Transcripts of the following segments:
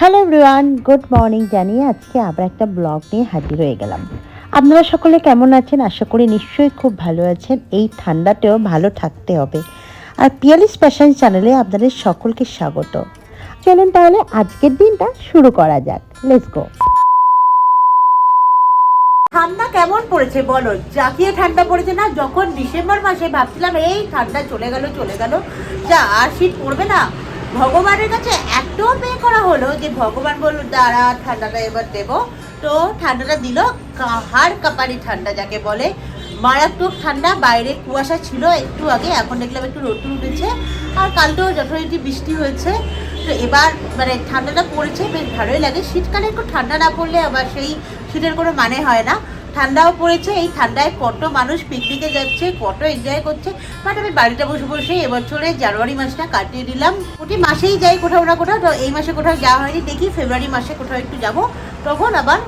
Hello everyone good morning জানিয়ে আজকে আবার একটা ব্লগ নিয়ে হাজির হয়ে গেলাম। আপনারা সকলে কেমন আছেন? আশা করি নিশ্চয়ই খুব ভালো আছেন। এই ঠান্ডাতেও ভালো থাকতে হবে। আর পিয়ালিস প্যাশন চ্যানেলে আপনাদের সকলকে স্বাগত। চলুন তাহলে আজকের দিনটা শুরু করা যাক। লেটস গো ঠান্ডা কেমন পড়েছে বলো? জাকিয়ে ঠান্ডা পড়েছে না? যখন ডিসেম্বর মাসে ভাবছিলাম, এই ঠান্ডা চলে গেল চলে গেল। যা, আর শীত পড়বে না? ভগবানের কাছে এত পে করা হলো যে ভগবান বলল, দাঁড়া, ঠান্ডাটা এবার দেবো। তো ঠান্ডাটা দিল হাড় কাপারি ঠান্ডা যাকে বলে। মারাত্মক ঠান্ডা, বাইরে কুয়াশা ছিল একটু আগে, এখন দেখলাম একটু রোদ্দুর উঠেছে আর কালকেও যথারীতি বৃষ্টি হয়েছে। তো এবার মানে ঠান্ডাটা পড়েছে, বেশ ভালোই লাগে। শীতকালে একটু ঠান্ডা না পড়লে আবার সেই শীতের কোনো মানে হয় না। ঠান্ডাও পড়েছে, এই ঠান্ডায় কত মানুষ পিকনিকে যাচ্ছে, কত এনজয় করছে। বাট আমি বাড়িতে বসে বসে এবছরে জানুয়ারি মাসটা কাটিয়ে দিলাম। প্রতি মাসেই যাই কোথাও না কোথাও, তো এই মাসে কোথাও যাওয়া হয়নি। দেখি ফেব্রুয়ারি মাসে কোথাও একটু যাব, তখন আবার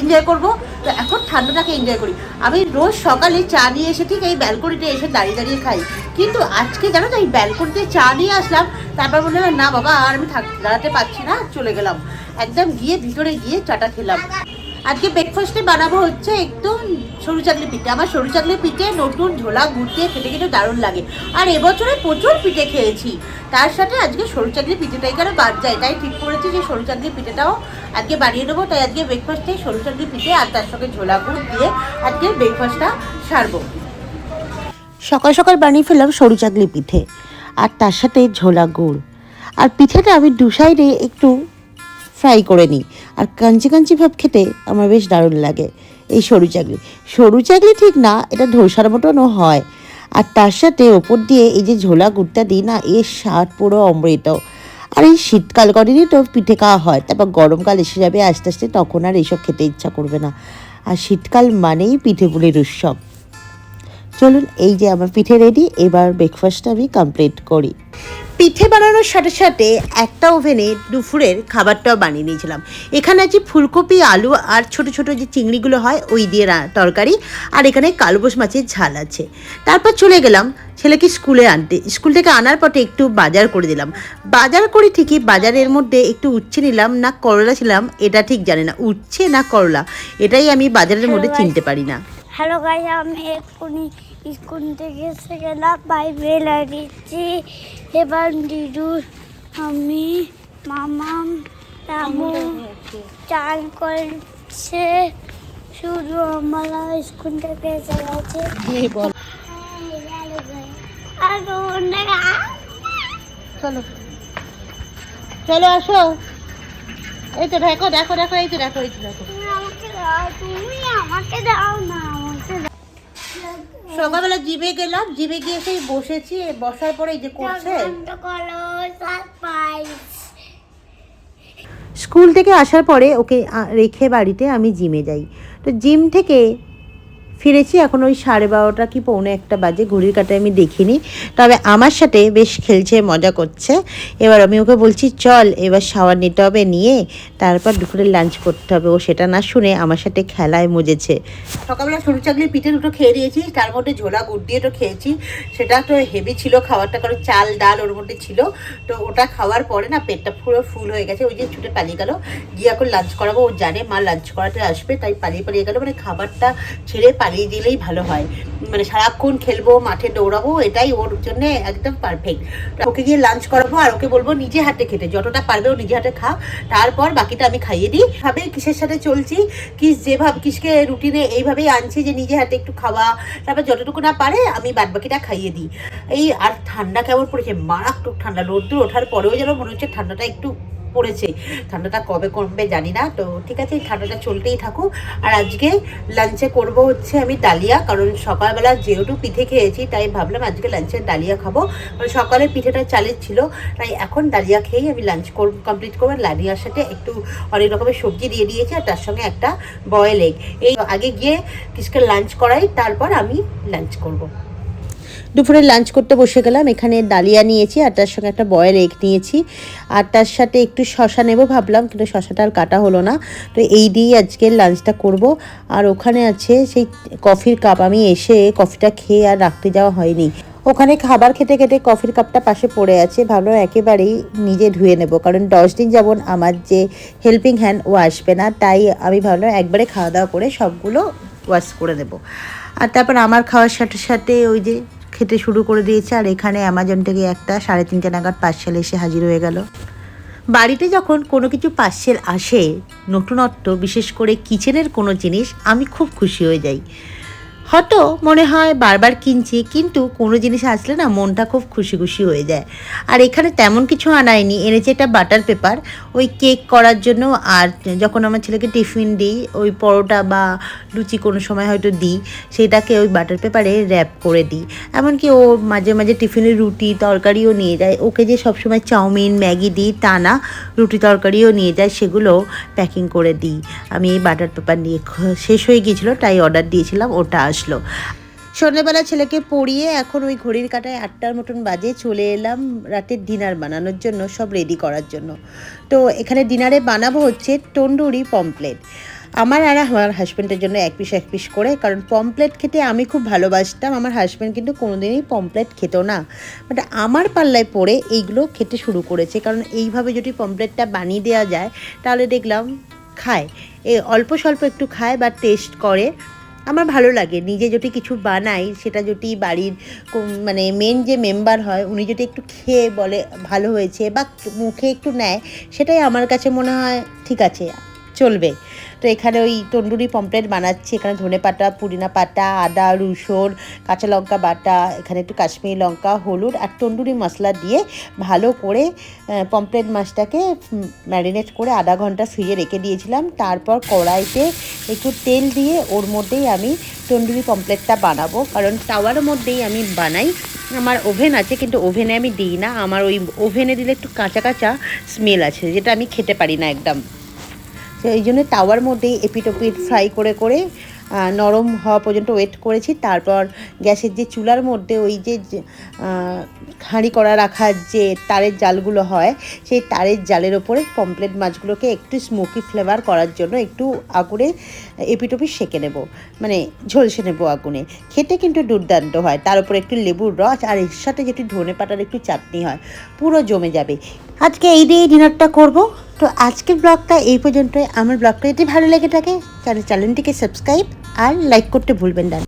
এনজয় করব। তো এখন ঠান্ডাটাকে এনজয় করি। আমি রোজ সকালে চা নিয়ে এসে ঠিক এই ব্যালকনিতে এসে দাঁড়িয়ে দাঁড়িয়ে খাই। কিন্তু আজকে জানো তো এই ব্যালকনিতে চা নিয়ে আসলাম, তারপর বললাম না বাবা, আর আমি দাঁড়াতে পারছি না, চলে গেলাম। একদম গিয়ে ভিতরে গিয়ে চাটা খেলাম। আজকে ব্রেকফাস্টে বানাবো হচ্ছে একদম সরু চাকলি পিঠে। আমার সরু চাকলি পিঠে নতুন ঝোলা, গুড় দিয়ে খেতে কিন্তু দারুণ লাগে। আর এবছরে প্রচুর পিঠে খেয়েছি। তার সাথে আজকে সরু চাকলি পিঠেটাই কেন বাদ যায়? তাই ঠিক করেছি যে সরু চাকলি পিঠেটাও আজকে বানিয়ে নেব। তাই আজকে ব্রেকফাস্টে সরু চাকলি পিঠে আর তার সঙ্গে ঝোলা, গুড় দিয়ে আজকে ব্রেকফাস্টটা সারবো। সকাল সকাল বানিয়ে ফেললাম সরু চাকলি পিঠে। আর তার সাথে ঝোলা, গুড়। আর পিঠেটা আমি দু সাইডে একটু ফ্রাই করে নিই। আর কাঞ্চি কাঞ্চি ভাব খেতে আমার বেশ দারুণ লাগে এই সরু চাকলি। সরু চাকলি ঠিক না, এটা ধোসার মতনও হয়। আর তার সাথে ওপর দিয়ে এই যে ঝোলা গুড়টা দিই না, এর স্বাদ পুরো অমৃত। আর এই শীতকাল করেনি তো পিঠে খাওয়া হয়, তারপর গরমকাল এসে যাবে, আস্তে আস্তে তখন আর এইসব খেতে ইচ্ছা করবে না। আর শীতকাল মানেই পিঠে পুলির উৎসব। চলুন এই যে আমার পিঠে রেডি এবার ব্রেকফাস্ট আমি কমপ্লিট করি। পিঠে বানানোর সাথে সাথে একটা ওভেনে দুপুরের খাবারটাও বানিয়ে নিয়েছিলাম। এখানে আছে ফুলকপি, আলু আর ছোট ছোট যে চিংড়িগুলো হয়, ওই দিয়ে তরকারি আর এখানে কালবোস মাছের ঝাল আছে। তারপর চলে গেলাম ছেলেকে স্কুলে আনতে। স্কুল থেকে আনার পথে একটু বাজার করে দিলাম। বাজার করে ঠিকই বাজারের মধ্যে একটু উচ্ছে নিলাম, না করলা ছিলাম, এটা ঠিক জানি না, উচ্ছে না করলা, এটাই আমি বাজারের মধ্যে চিনতে পারি না। হ্যালো গাইস আমি এক্ষুনি স্কুল থেকে এসে গেলাম বাইবেল দিচ্ছি এবার দিদু আমি মামাম রামু চান করছে। শুধু আমার স্কুল থেকে এসে গেছে চলো। চলো আসো। এই তো দেখো দেখো দেখো এই তো দেখো এই তো দেখো। তুমি আমাকে দাও না। সকালবেলা জিমে গেলাম জিমে গিয়ে সেই বসেছি বসার পরে যে করছে। স্কুল থেকে আসার পরে ওকে রেখে বাড়িতে আমি জিমে যাই। তো জিম থেকে ফিরেছি, এখন ওই সাড়ে বারোটা কি পৌনে একটা বাজে, ঘড়ির কাটায় আমি দেখিনি। তবে আমার সাথে বেশ খেলছে, মজা করছে। এবার আমি ওকে বলছি, চল, এবার শাওয়ার নিতে হবে, নিয়ে তারপর দুপুরে লাঞ্চ করতে হবে। ও সেটা না শুনে আমার সাথে খেলায় মজেছে। সকালবেলা সরু চাকলির পিঠে দুটো খেয়ে দিয়েছি, তার মধ্যে ঝোলা গুড় দিয়ে তো খেয়েছি। সেটা তো হেভি ছিল খাবারটা, কারণ চাল, ডাল ওর মধ্যে ছিল। তো ওটা খাওয়ার পরে না পেটটা পুরো ফুল হয়ে গেছে, ওই যে ছুটে পালিয়ে গেল। গিয়ে এখন লাঞ্চ করাবো, ও জানে মা লাঞ্চ করাতে আসবে, তাই পালিয়ে পালিয়ে গেল। মানে খাবারটা ছেড়ে পালিয়ে দিলেই ভালো হয়। মানে সারাক্ষণ খেলব, মাঠে দৌড়াবো, এটাই ওর জন্য একদম পারফেক্ট ওকে গিয়ে লাঞ্চ করাবো আর ওকে বলব নিজে হাতে খেতে, যতটা পারবে ও নিজে হাতে খা। তারপর বাকিটা আমি খাইয়ে দিই। ভাবে, কিসের সাথে চলছি? কিস যেভাবে কিসকে রুটিনে এইভাবেই আনছি যে নিজে হাতে একটু খাওয়া। তারপর যতটুকু না পারে আমি বাদ বাকিটা খাইয়ে দিই। এই আর ঠান্ডা কেমন পড়েছে? মারাত্মক ঠান্ডা, রোদ্দুর ওঠার পরেও যেন মনে হচ্ছে ঠান্ডাটা একটু পড়েছে। ঠান্ডাটা কবে কমবে জানি না। তো ঠিক আছে, ঠান্ডাটা চলতেই থাকুক। আর আজকে লাঞ্চে করব হচ্ছে আমি ডালিয়া, কারণ সকালবেলা যেহেতু পিঠে খেয়েছি, তাই ভাবলাম আজকে লাঞ্চে ডালিয়া খাব। কারণ সকালে পিঠেটা চালের ছিল, তাই এখন ডালিয়া খেয়েই আমি লাঞ্চ করব কমপ্লিট করব। ডালিয়ার সাথে একটু অনেক রকমের সবজি দিয়ে দিয়েছি, আর তার সঙ্গে একটা বয়েল এগ এই আগে গিয়ে কিসকে লাঞ্চ করাই, তারপর আমি লাঞ্চ করব। দুপুরে লাঞ্চ করতে বসে গেলাম। এখানে ডালিয়া নিয়েছি আর তার সঙ্গে একটা বয়েল এগ নিয়েছি। আর তার সাথে একটু শশা নেব ভাবলাম, কিন্তু শশাটা আর কাটা হলো না। তো এই দিয়েই আজকে লাঞ্চটা করব। আর ওখানে আছে সেই কফির কাপ আমি এসে কফিটা খেয়ে আর রাখতে যাওয়া হয়নি। ওখানে খাবার খেতে খেতে কফির কাপটা পাশে পড়ে আছে। ভাবলাম একেবারেই নিজে ধুয়ে নেব। কারণ দশ দিন যেমন আমার যে হেল্পিং হ্যান্ড ও আসবে না। তাই আমি ভাবলাম একবারে খাওয়া দাওয়া করে সবগুলো ওয়াশ করে দেবো আর তারপর আমার খাওয়ার সাথে সাথে ওই যে খেতে শুরু করে দিয়েছে আর এখানে অ্যামাজন থেকে একটা সাড়ে তিনটে নাগাদ পার্সেল এসে হাজির হয়ে গেল। বাড়িতে যখন কোনো কিছু পার্সেল আসে, নতুনত্ব, বিশেষ করে কিচেনের কোনো জিনিস, আমি খুব খুশি হয়ে যাই। হয়তো মনে হয় বারবার কিনছি, কিন্তু কোনো জিনিস আসলে না মনটা খুব খুশি খুশি হয়ে যায়। আর এখানে তেমন কিছু আনায়নি এনেছে এটা বাটার পেপার। ওই কেক করার জন্য আর যখন আমার ছেলেকে টিফিন দিই, ওই পরোটা বা লুচি কোনো সময় হয়তো দিই, সেটাকে ওই বাটার পেপারে র্যাপ করে দিই। এমনকি ও মাঝে মাঝে টিফিনে রুটি তরকারিও নিয়ে যায়। ওকে যে সবসময় চাউমিন, ম্যাগি দিই, তা না, রুটি তরকারিও নিয়ে যায়, সেগুলো প্যাকিং করে দিই। আমি এই বাটার পেপার নিয়ে শেষ হয়ে গিয়েছিল, তাই অর্ডার দিয়েছিলাম, ওটা আসলো। সন্ধ্যেবেলা ছেলেকে পড়িয়ে এখন ওই ঘড়ির কাটায় আটটার মতন বাজে চলে এলাম রাতের ডিনার বানানোর জন্য, সব রেডি করার জন্য। তো এখানে ডিনারে বানাবো হচ্ছে তন্দুরি পমপ্লেট আমার আর আমার হাজব্যান্ডের জন্য এক পিস এক পিস করে, কারণ পমপ্লেট খেতে আমি খুব ভালোবাসতাম। আমার হাজব্যান্ড কিন্তু কোনোদিনই পমপ্লেট খেত না। বাট আমার পাল্লায় পড়ে এইগুলো খেতে শুরু করেছে। কারণ এইভাবে যদি পমপ্লেটটা বানিয়ে দেওয়া যায়, তাহলে দেখলাম খায়। এ অল্প স্বল্প একটু খায় বা টেস্ট করে। আমার ভালো লাগে। নিজে যদি কিছু বানাই, সেটা যদি বাড়ির মানে মেন যে মেম্বার হয়, উনি যদি একটু খেয়ে বলে, ভালো হয়েছে বা মুখে একটু নেয়, সেটাই আমার কাছে মনে হয় ঠিক আছে। চলবে। তো এখানে ওই তন্দুরি পমপ্লেট বানাচ্ছি। এখানে ধনে পাতা, পুদিনা পাতা, আদা, রসুন, কাঁচা লঙ্কা বাটা, এখানে একটু কাশ্মীরি লঙ্কা, হলুদ আর তন্দুরি মশলা দিয়ে ভালো করে পমপ্লেট মাছটাকে ম্যারিনেট করে আধা ঘণ্টা শুয়ে রেখে দিয়েছিলাম। তারপর কড়াইতে একটু তেল দিয়ে ওর মধ্যেই আমি তন্দুরি পমপ্লেটটা বানাবো। কারণ তাওয়ার মধ্যেই আমি বানাই। আমার ওভেন আছে কিন্তু ওভেনে আমি দিই না। আমার ওই ওভেনে দিলে একটু কাঁচা কাঁচা স্মেল আছে যেটা আমি খেতে পারি না একদম। এই জন্য তাওয়ার মধ্যেই এপিট ওপিট ফ্রাই করে করে নরম হওয়া পর্যন্ত ওয়েট করেছি। তারপর গ্যাসের যে চুলার মধ্যে ওই যে হাঁড়ি করা রাখার যে তারের জালগুলো হয়, সেই তারের জালের ওপরে পমপ্লেট মাছগুলোকে একটু স্মোকি ফ্লেভার করার জন্য একটু আগুনে এপিটপি সেঁকে নেব মানে ঝলসে নেব আগুনে। খেতে কিন্তু দুর্দান্ত হয়, তার উপরে একটু লেবুর রস আর এর সাথে যেটি ধনে পাতার একটু চাটনি হয়, পুরো জমে যাবে। আজকে এই দিয়ে ডিনারটা করব। তো আজকের ব্লগটা এই পর্যন্তই। আমার ব্লগটা যদি ভালো লেগে থাকে, তাহলে চ্যানেলটিকে সাবস্ক্রাইব আর লাইক করতে ভুলবেন না।